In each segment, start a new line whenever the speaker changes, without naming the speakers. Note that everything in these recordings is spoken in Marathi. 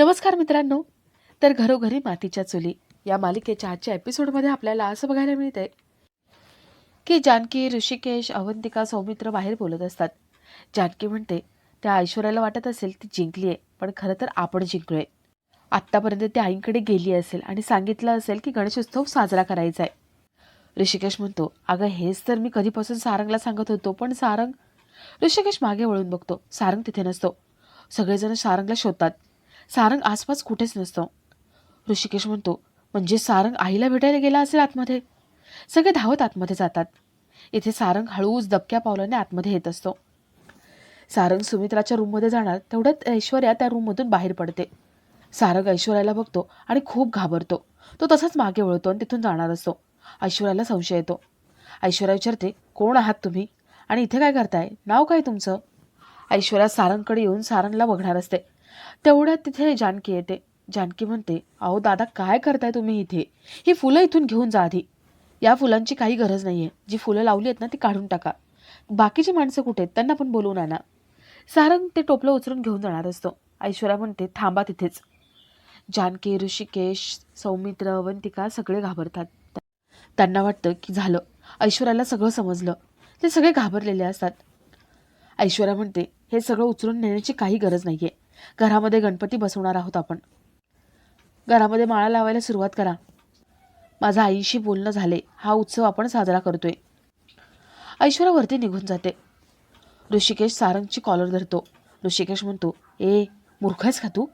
नमस्कार मित्रांनो. तर घरोघरी मातीच्या चुली या मालिकेच्या आजच्या एपिसोडमध्ये आपल्याला असं बघायला मिळतंय की जानकी ऋषिकेश अवंतिका सौमित्र बाहेर बोलत असतात. जानकी म्हणते त्या ऐश्वर्याला वाटत असेल ती जिंकली आहे पण खरं तर आपण जिंकलोय. आत्तापर्यंत ती आईंकडे गेली असेल आणि सांगितलं असेल की गणेशोत्सव साजरा करायचा आहे. ऋषिकेश म्हणतो अगं हेच तर मी कधीपासून सारंगला सांगत होतो पण सारंग ऋषिकेश मागे वळून बघतो सारंग तिथे नसतो. सगळेजण सारंगला शोधतात. सारंग आसपास कुठेच नसतो. ऋषिकेश म्हणतो म्हणजे सारंग आईला भेटायला गेला असेल आतमध्ये? सगळे धावत आतमध्ये जातात. इथे सारंग हळूच दबक्या पावलाने आतमध्ये येत असतो. सारंग सुमित्राच्या रूममध्ये जाणार तेवढ्यात ऐश्वर्या त्या रूममधून बाहेर पडते. सारंग ऐश्वर्याला बघतो आणि खूप घाबरतो. तो तसाच मागे वळतो आणि तिथून जाणार असतो. ऐश्वर्याला संशय येतो. ऐश्वर्या विचारते कोण आहात तुम्ही? आणि इथे काय करताय? नाव काय तुमचं? ऐश्वर्या सारंगकडे येऊन सारंगला बघणार असते. तेवढ्यात तिथे जानकी येते. जानकी म्हणते अहो दादा काय करताय तुम्ही इथे? ही फुलं इथून घेऊन जा आधी. या फुलांची काही गरज नाही आहे जी फुलं लावली आहेत ना ती काढून टाका. बाकीची माणसं कुठे आहेत त्यांना पण बोलवून आणा. सारंग ते टोपलं उचलून घेऊन जाणार असतो. ऐश्वर्या म्हणते थांबा तिथेच. जानकी ऋषिकेश सौमित्र अवंतिका सगळे घाबरतात. त्यांना वाटतं की झालं. ऐश्वर्याला सगळं समजलं. ते सगळे घाबरलेले असतात. ऐश्वर्या म्हणते हे सगळं उचलून नेण्याची काही गरज नाही आहे घरामध्ये गणपती बसवणार आहोत आपण. घरामध्ये माळा लावायला सुरुवात करा. माझा आईशी बोलणं झाले. हा उत्सव आपण साजरा करतोय. ऐश्वर्यावरती निघून जाते. ऋषिकेश सारंगची कॉलर धरतो. ऋषिकेश म्हणतो ए मूर्ख आहेस का तू?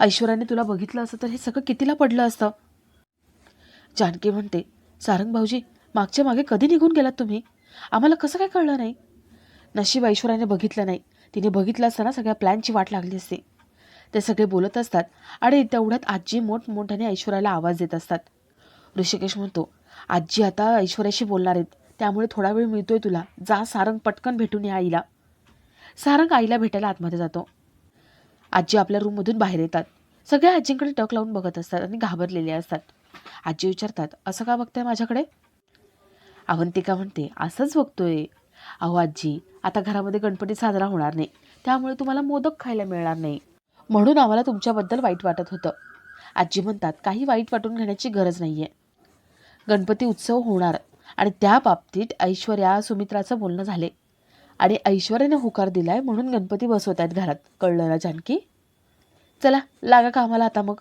ऐश्वर्याने तुला बघितलं असतं तर हे सगळं कितीला पडलं असतं? जानकी म्हणते सारंग भाऊजी मागच्या मागे कधी निघून गेलात तुम्ही? आम्हाला कसं काय कळलं नाही? नशीब ऐश्वर्याने बघितलं नाही. तिने बघितलं असताना सगळ्या प्लॅनची वाट लागली असते. ते सगळे बोलत असतात आणि तेवढ्यात आजी मोठमोठ्याने ऐश्वर्याला आवाज देत असतात. ऋषिकेश म्हणतो आजी आता ऐश्वर्याशी बोलणार आहेत. त्यामुळे थोडा वेळ मिळतोय तुला. जा सारंग पटकन भेटून या आईला. सारंग आईला भेटायला आतमध्ये जातो. आजी आपल्या रूममधून बाहेर येतात. सगळे आजींकडे टक लावून बघत असतात आणि घाबरलेले असतात. आजी विचारतात असं का बघताय माझ्याकडे? अवंतिका म्हणते असंच बघतोय. अहो आजी आता घरामध्ये गणपती साजरा होणार नाही. त्यामुळे तुम्हाला मोदक खायला मिळणार नाही. म्हणून आम्हाला तुमच्याबद्दल वाईट वाटत होतं. आजी म्हणतात काही वाईट वाटून घेण्याची गरज नाही आहे गणपती उत्सव होणार आणि त्या बाबतीत ऐश्वर्या सुमित्राचं बोलणं झाले. आणि ऐश्वर्याने होकार दिलाय म्हणून गणपती बसवत आहेत घरात. कळलं ना जानकी? चला लागा कामाला आता मग.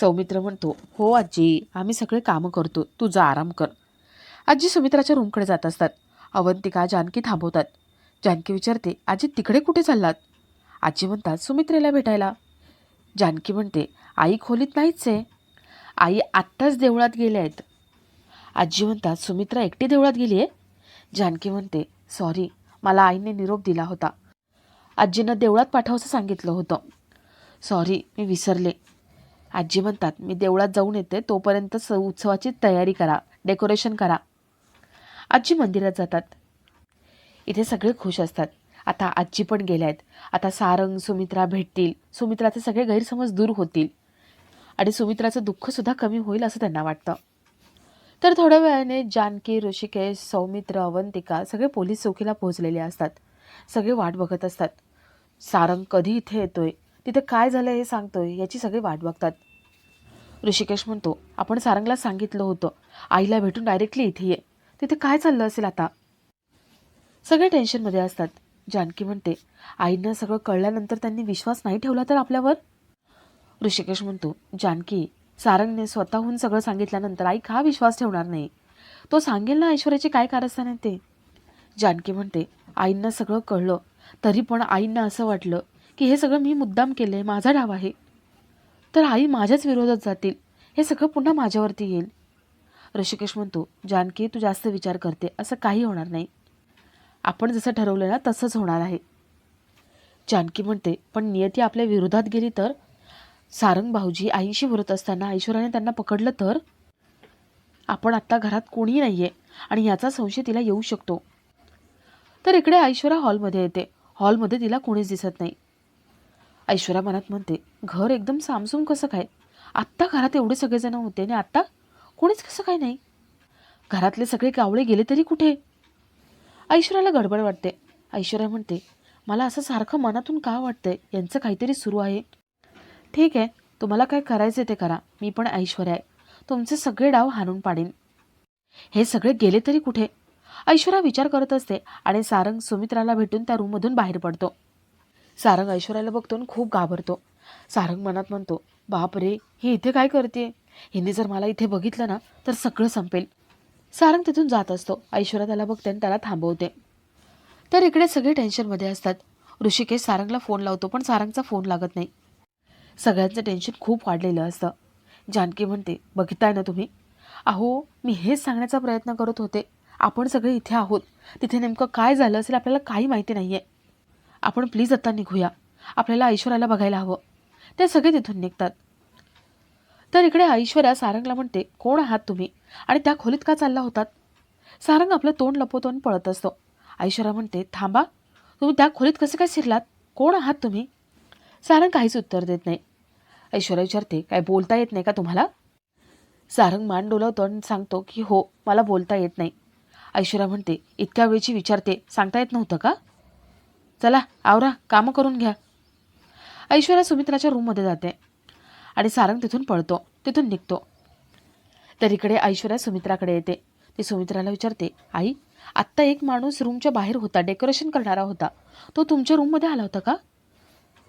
सौमित्र म्हणतो हो आजी आम्ही सगळे कामं करतो. तू जा आराम कर. आजी सुमित्राच्या रूमकडे जात असतात. अवंतिका जानकी थांबवतात. जानकी विचारते आजी तिकडे कुठे चाललात? आजी म्हणतात सुमित्रेला भेटायला. जानकी म्हणते आई खोलीत नाहीच आहे. आई आत्ताच देवळात गेल्या आहेत. आजी म्हणतात सुमित्रा एकटी देवळात गेली आहे? जानकी म्हणते सॉरी मला आईने निरोप दिला होता. आजीनं देवळात पाठवायचं सांगितलं होतं. सॉरी मी विसरले. आजी म्हणतात मी देवळात जाऊन येते तोपर्यंत स उत्सवाची तयारी करा डेकोरेशन करा. आजी मंदिरात जातात. इथे सगळे खुश असतात. आता आजी पण गेल्या आहेत आता सारंग सुमित्रा भेटतील. सुमित्राचे सगळे गैरसमज दूर होतील. आणि सुमित्राचं दुःखसुद्धा कमी होईल असं त्यांना वाटतं. तर थोड्या वेळाने जानकी ऋषिकेश सौमित्र अवंतिका सगळे पोलीस चौकीला पोहोचलेले असतात. सगळे वाट बघत असतात. सारंग कधी इथे येतोय? तिथे काय झालं हे सांगतोय याची सगळे वाट बघतात. ऋषिकेश म्हणतो आपण सारंगला सांगितलं होतं. आईला भेटून डायरेक्टली इथे ये. तिथे काय चाललं असेल आता? सगळे टेन्शनमध्ये असतात. जानकी म्हणते आईनं सगळं कळल्यानंतर त्यांनी विश्वास नाही ठेवला तर आपल्यावर? ऋषिकेश म्हणतो जानकी सारंगने स्वतःहून सगळं सांगितल्यानंतर आई का विश्वास ठेवणार नाही? तो सांगेल ना ऐश्वर्याची काय कारस्थान आहे ते? जानकी म्हणते आईंना सगळं कळलं तरी पण आईंना असं वाटलं की हे सगळं मी मुद्दाम केलं आहे माझा डाव आहे. तर आई माझ्याच विरोधात जातील. हे सगळं पुन्हा माझ्यावरती येईल. ऋषिकेश म्हणतो जानकी तू जास्त विचार करते असं काही होणार नाही. आपण जसं ठरवलं ना तसंच होणार आहे. जानकी म्हणते पण नियती आपल्या विरोधात गेली तर? सारंग भाऊजी आईशी बोलत असताना ऐश्वर्याने त्यांना पकडलं तर? आपण आत्ता घरात कोणीही नाही आहे आणि याचा संशय तिला येऊ शकतो. तर इकडे ऐश्वर्या हॉलमध्ये येते. हॉलमध्ये तिला कोणीच दिसत नाही. ऐश्वर्या मनात म्हणते घर एकदम सामसूम कसं काय? आत्ता घरात एवढे सगळेजण होते आणि आत्ता कोणीच कसं काय नाही. घरातले सगळे कावळे गेले तरी कुठे? ऐश्वर्याला गडबड वाटते. ऐश्वर्या म्हणते मला असं सारखं मनातून का वाटतंय? यांचं काहीतरी सुरू आहे. ठीक आहे. तुम्हाला काय करायचं ते करा. मी पण ऐश्वर्या आहे. तुमचे सगळे डाव हाणून पाडीन. हे सगळे गेले तरी कुठे? ऐश्वर्या विचार करत असते आणि सारंग सुमित्राला भेटून त्या रूममधून बाहेर पडतो. सारंग ऐश्वर्याला बघतो आणि खूप घाबरतो. सारंग मनात म्हणतो बाप रे ही इथे काय करते हिने जर मला इथे बघितलं ना तर सगळं संपेल. सारंग तिथून जात असतो. ऐश्वर्या त्याला बघते आणि त्याला थांबवते. तर इकडे सगळे टेन्शनमध्ये असतात. ऋषिकेश सारंगला फोन लावतो पण सारंगचा फोन लागत नाही. सगळ्यांचं टेन्शन खूप वाढलेलं असतं. जानकी म्हणते बघिताय ना तुम्ही? अहो मी हेच सांगण्याचा प्रयत्न करत होते. आपण सगळे इथे आहोत. तिथे नेमकं काय झालं असेल आपल्याला काही माहिती नाही आहे आपण प्लीज आता निघूया. आपल्याला ऐश्वर्याला बघायला हवं. ते सगळे तिथून निघतात. तर इकडे ऐश्वर्या सारंगला म्हणते कोण आहात तुम्ही? आणि त्या खोलीत का चालला होतात? सारंग आपलं तोंड लपवतो आणि पळत असतो. ऐश्वर्या म्हणते थांबा तुम्ही त्या खोलीत कसे काय शिरलात? कोण आहात तुम्ही? सारंग काहीच उत्तर देत नाही. ऐश्वर्या विचारते काय बोलता येत नाही का तुम्हाला? सारंग मान डोलवतो आणि सांगतो की हो मला बोलता येत नाही. ऐश्वर्या म्हणते इतक्या वेळची विचारते सांगता येत नव्हतं का? चला आवरा कामं करून घ्या. ऐश्वर्या सुमित्राच्या रूममध्ये जाते. आणि सारंग तिथून पळतो तिथून निघतो. तर इकडे ऐश्वर्या सुमित्राकडे येते. ती सुमित्राला विचारते आई आत्ता एक माणूस रूमच्या बाहेर होता डेकोरेशन करणारा होता. तो तुमच्या रूममध्ये आला होता का?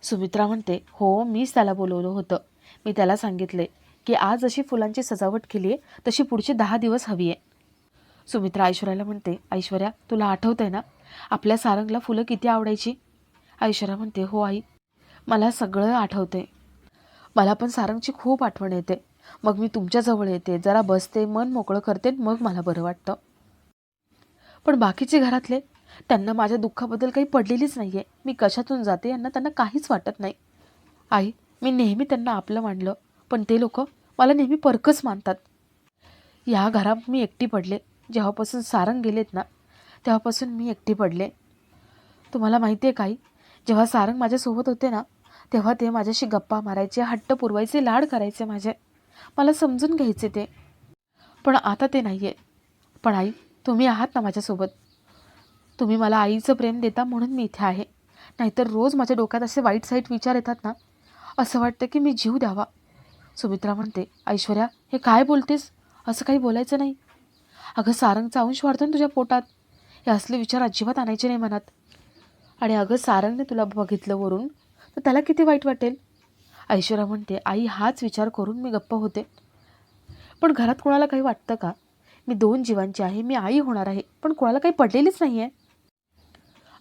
सुमित्रा म्हणते हो मीच त्याला बोलवलं होतं. मी त्याला सांगितले की आज अशी फुलांची सजावट केली आहे तशी पुढची दहा दिवस हवी आहे सुमित्रा ऐश्वर्याला म्हणते ऐश्वर्या तुला आठवतंय ना? आपल्या सारंगला फुलं किती आवडायची? ऐश्वर्या म्हणते हो आई. मला सगळं आठवतं आहे मला पण सारंगची खूप आठवण येते. मग मी तुमच्याजवळ येते. जरा बसते मन मोकळं करते मग मला बरं वाटतं. पण बाकीचे घरातले? त्यांना माझ्या दुःखाबद्दल काही पडलेलीच नाही आहे मी कशातून जाते यांना त्यांना काहीच वाटत नाही. आई मी नेहमी त्यांना आपलं मानलं. पण ते लोक मला नेहमी परकच मानतात. या घरात मी एकटी पडले. जेव्हापासून सारंग गेलेत ना तेव्हापासून मी एकटी पडले. तुम्हाला माहिती आहे काही? जेव्हा सारंग माझ्यासोबत होते ना तेव्हा ते माझ्याशी गप्पा मारायचे हट्ट पुरवायचे लाड करायचे माझे. मला समजून घ्यायचे ते. पण आता ते नाही आहे पण आई तुम्ही आहात ना माझ्यासोबत. तुम्ही मला आईचं प्रेम देता म्हणून मी इथे आहे. नाहीतर रोज माझ्या डोक्यात असे वाईट साईट विचार येतात ना. असं वाटतं की मी जीव द्यावा. सुमित्रा म्हणते ऐश्वर्या हे काय बोलतेस? असं काही बोलायचं नाही. अगं सारंगचा अंश वाढतो ना तुझ्या पोटात. हे असले विचार अजिबात आणायचे नाही मनात. आणि अगं सारंगने तुला बघितलं वरून तर त्याला किती वाईट वाटेल? ऐश्वर्या म्हणते आई हाच विचार करून मी गप्प होते. पण घरात कोणाला काही वाटतं का? मी दोन जीवांची आहे मी आई होणार आहे पण कोणाला काही पडलेलीच नाही आहे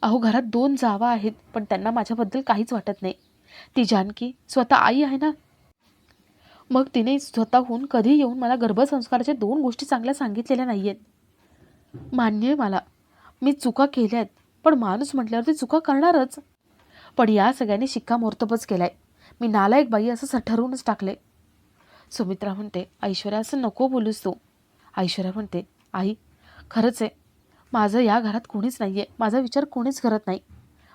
अहो घरात दोन जावा आहेत पण त्यांना माझ्याबद्दल काहीच वाटत नाही. ती जानकी स्वतः आई आहे ना? मग तिने स्वतःहून कधी येऊन मला गर्भसंस्काराच्या दोन गोष्टी चांगल्या सांगितलेल्या नाही आहेत मान्य आहे मला. मी चुका केल्या आहेत पण माणूस म्हटल्यावर ते चुका करणारच. पण या सगळ्यांनी शिक्कामोर्तबच केलाय. मी नालायक बाई असं ठरवूनच टाकले सुमित्रा म्हणते ऐश्वर्या असं नको बोलूस तू. ऐश्वर्या म्हणते आई खरंच आहे. माझं या घरात कोणीच नाही आहे माझा विचार कोणीच करत नाही.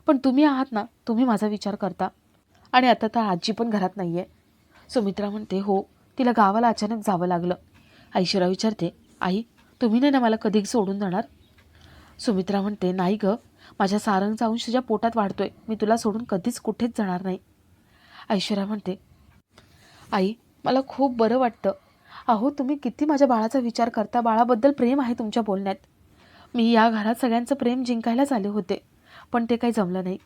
पण तुम्ही आहात ना तुम्ही माझा विचार करता. आणि आता तर आजी पण घरात नाही आहे सुमित्रा म्हणते हो तिला गावाला अचानक जावं लागलं. ऐश्वर्या विचारते आई तुम्ही नाही ना मला कधी सोडून जाणार? सुमित्रा म्हणते नाही गं. माझ्या सारंगचा अंश तुझ्या पोटात वाढतोय. मी तुला सोडून कधीच कुठेच जाणार नाही. ऐश्वर्या म्हणते आई मला खूप बरं वाटतं. अहो तुम्ही किती माझ्या बाळाचा विचार करता. बाळाबद्दल प्रेम आहे तुमच्या बोलण्यात. मी या घरात सगळ्यांचं प्रेम जिंकायलाच आले होते पण ते काही जमलं नाही.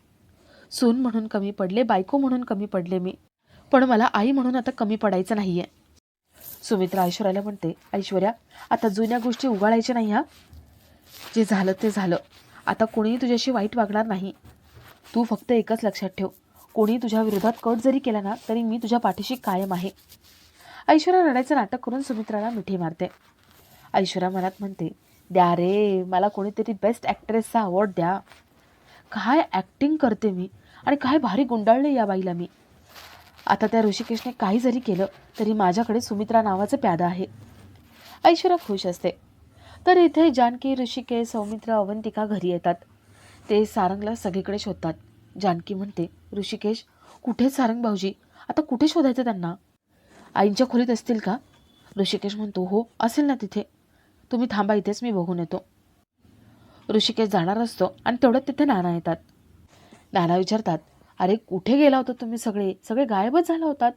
सून म्हणून कमी पडले बायको म्हणून कमी पडले मी पण मला आई म्हणून आता कमी पडायचं नाही आहे सुमित्रा ऐश्वर्याला म्हणते ऐश्वर्या आता जुन्या गोष्टी उगाळायच्या नाही हा? जे झालं ते झालं. आता कोणीही तुझ्याशी वाईट वागणार नाही. तू फक्त एकच लक्षात ठेव. कोणी तुझ्या विरोधात कट जरी केला ना तरी मी तुझ्या पाठीशी कायम आहे. ऐश्वर्या रडायचं नाटक करून सुमित्राला मिठी मारते. ऐश्वर्या मनात म्हणते द्या रे मला कोणीतरी बेस्ट ॲक्ट्रेसचा अवॉर्ड द्या. काय ॲक्टिंग करते मी आणि काय भारी गुंडाळले या बाईला मी. आता त्या ऋषिकेशने काही जरी केलं तरी माझ्याकडे सुमित्रा नावाचं प्यादा आहे. ऐश्वर्या खुश असते. तर इथे जानकी ऋषिकेश सौमित्र अवंतिका घरी येतात. ते सारंगला सगळीकडे शोधतात. जानकी म्हणते ऋषिकेश कुठे सारंग भाऊजी? आता कुठे शोधायचं त्यांना? आईंच्या खोलीत असतील का? ऋषिकेश म्हणतो हो असेल ना तिथे. तुम्ही थांबा इथेच मी बघून येतो. ऋषिकेश जाणार असतो आणि तेवढ्यात तिथे नाना येतात. नाना विचारतात अरे कुठे गेला होता तुम्ही सगळे? सगळे गायबच झाला होतात?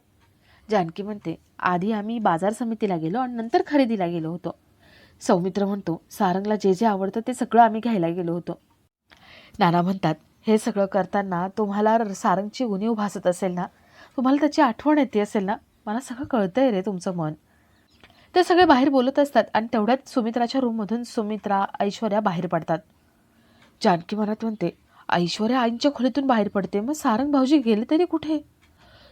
जानकी म्हणते आधी आम्ही बाजार समितीला गेलो आणि नंतर खरेदीला गेलो होतो. सौमित्र म्हणतो सारंगला जे जे आवडतं ते सगळं आम्ही घ्यायला गेलो होतो. नाना म्हणतात हे सगळं करताना तुम्हाला र- सारंगची उणीव भासत असेल ना? तुम्हाला त्याची आठवण येते असेल ना? मला सगळं कळतंय रे तुमचं मन. ते सगळे बाहेर बोलत असतात आणि तेवढ्यात सुमित्राच्या रूममधून सुमित्रा ऐश्वर्या बाहेर पडतात. जानकी मनात म्हणते ऐश्वर्या आईंच्या खोलीतून बाहेर पडते मग सारंग भाऊजी गेले तरी कुठे?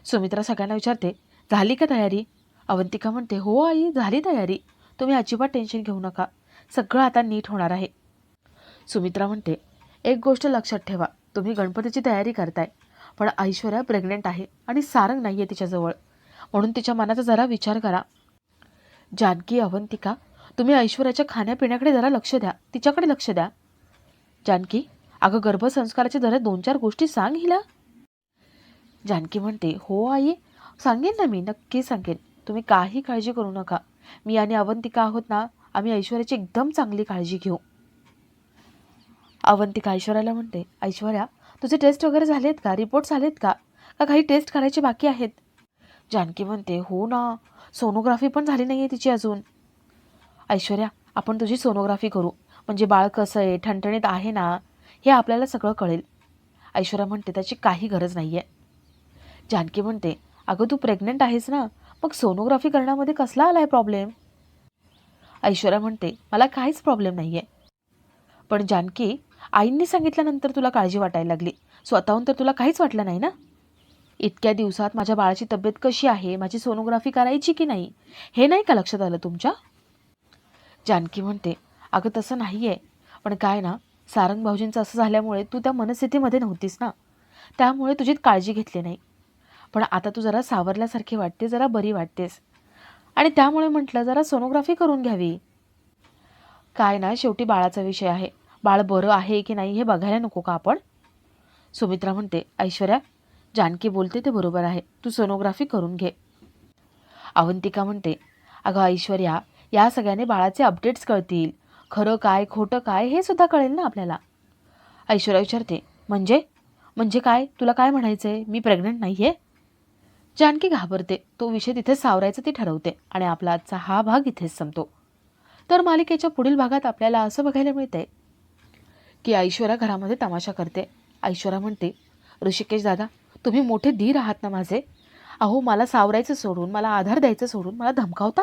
सुमित्रा सगळ्यांना विचारते झाली का तयारी? अवंतिका म्हणते हो आई झाली तयारी. तुम्ही अजिबात टेन्शन घेऊ नका. सगळं आता नीट होणार आहे. सुमित्रा म्हणते एक गोष्ट लक्षात ठेवा. तुम्ही गणपतीची तयारी करताय. पण ऐश्वर्या प्रेग्नेंट आहे आणि सारंग नाही आहे तिच्याजवळ. म्हणून तिच्या मनाचा जरा विचार करा. जानकी अवंतिका तुम्ही ऐश्वर्याच्या खाण्यापिण्याकडे जरा लक्ष द्या. तिच्याकडे लक्ष द्या. जानकी अगं गर्भसंस्काराच्या जरा दोन चार गोष्टी सांग हिला. जानकी म्हणते हो आई. सांगेन ना मी. नक्की सांगेन. तुम्ही काही काळजी करू नका. मी आणि अवंतिका आहोत ना आम्ही ऐश्वर्याची एकदम चांगली काळजी घेऊ. अवंतिका ऐश्वर्याला म्हणते ऐश्वर्या तुझे टेस्ट वगैरे झालेत का? रिपोर्ट झालेत का? का काही टेस्ट करायचे बाकी आहेत? जानकी म्हणते हो ना सोनोग्राफी पण झाली नाही आहे तिची अजून. ऐश्वर्या आपण तुझी सोनोग्राफी करू. म्हणजे बाळ कसं आहे ठणठणीत आहे ना हे आपल्याला सगळं कळेल. ऐश्वर्या म्हणते त्याची काही गरज नाही आहे जानकी म्हणते अगं तू प्रेग्नंट आहेस ना मग सोनोग्राफी करण्यामध्ये कसला आला आहे प्रॉब्लेम ऐश्वर्या म्हणते मला काहीच प्रॉब्लेम नाही आहे पण जानकी आईंनी सांगितल्यानंतर तुला काळजी वाटायला लागली. स्वतःहून तर तुला काहीच वाटलं नाही ना? इतक्या दिवसात माझ्या बाळाची तब्येत कशी आहे? माझी सोनोग्राफी करायची की नाही? हे नाही का लक्षात आलं तुमच्या? जानकी म्हणते अगं तसं नाही आहे पण काय ना सारंग भाऊजींचं असं झाल्यामुळे तू त्या मनस्थितीमध्ये नव्हतीस ना? त्यामुळे तुझीच काळजी घेतली नाही. पण आता तू जरा सावरल्यासारखी वाटते जरा बरी वाटतेस. आणि त्यामुळे म्हटलं जरा सोनोग्राफी करून घ्यावी. काय ना शेवटी बाळाचा विषय आहे. बाळ बरं आहे की नाही हे बघायला नको का आपण? सुमित्रा म्हणते ऐश्वर्या जानकी बोलते ते बरोबर आहे. तू सोनोग्राफी करून घे. अवंतिका म्हणते अगं ऐश्वर्या या सगळ्याने बाळाचे अपडेट्स कळतील. खरं काय खोटं काय हे सुद्धा कळेल ना आपल्याला. ऐश्वर्या विचारते म्हणजे? म्हणजे काय? तुला काय म्हणायचं आहे मी प्रेग्नंट नाही आहे जानकी घाबरते. तो विषय तिथे सावरायचा ती ठरवते आणि आपला आजचा हा भाग इथेच संपतो. तर मालिकेच्या पुढील भागात आपल्याला असं बघायला मिळतंय की ऐश्वर्या घरामध्ये तमाशा करते. ऐश्वर्या म्हणते ऋषिकेश दादा तुम्ही मोठे धीर आहात ना माझे. अहो मला सावरायचं सोडून मला आधार द्यायचं सोडून मला धमकावता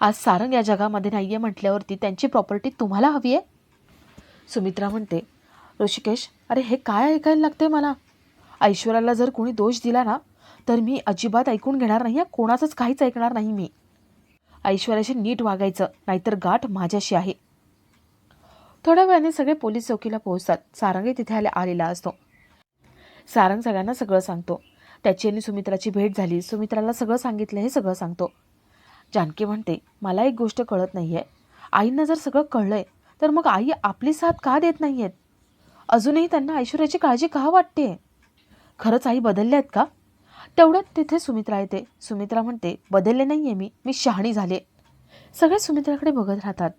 आज सारंग या जगामध्ये नाही आहे म्हटल्यावरती त्यांची प्रॉपर्टी तुम्हाला हवी आहे? सुमित्रा म्हणते ऋषिकेश अरे हे काय ऐकायला लागते मला? ऐश्वर्याला जर कोणी दोष दिला ना तर मी अजिबात ऐकून घेणार नाही हं. कोणाचंच काहीच ऐकणार नाही मी. ऐश्वर्याशी नीट वागायचं नाहीतर गाठ माझ्याशी आहे. थोड्या वेळाने सगळे पोलीस चौकीला पोहोचतात. सारंगही तिथे आले आलेला असतो. सारंग सगळ्यांना सगळं सांगतो. त्याची आणि सुमित्राची भेट झाली. सुमित्राला सगळं सांगितलं हे सगळं सांगतो. जानकी म्हणते मला एक गोष्ट कळत नाही आहे आईंना जर सगळं कळलं आहे तर मग आई आपली साथ का देत नाही आहेत अजूनही त्यांना ऐश्वर्याची काळजी का वाटते खरंच आई बदलल्या आहेत का? तेवढ्यात तिथे सुमित्रा येते. सुमित्रा म्हणते बदलले नाही आहे मी. मी शहाणी झाले. सगळे सुमित्राकडे बघत राहतात.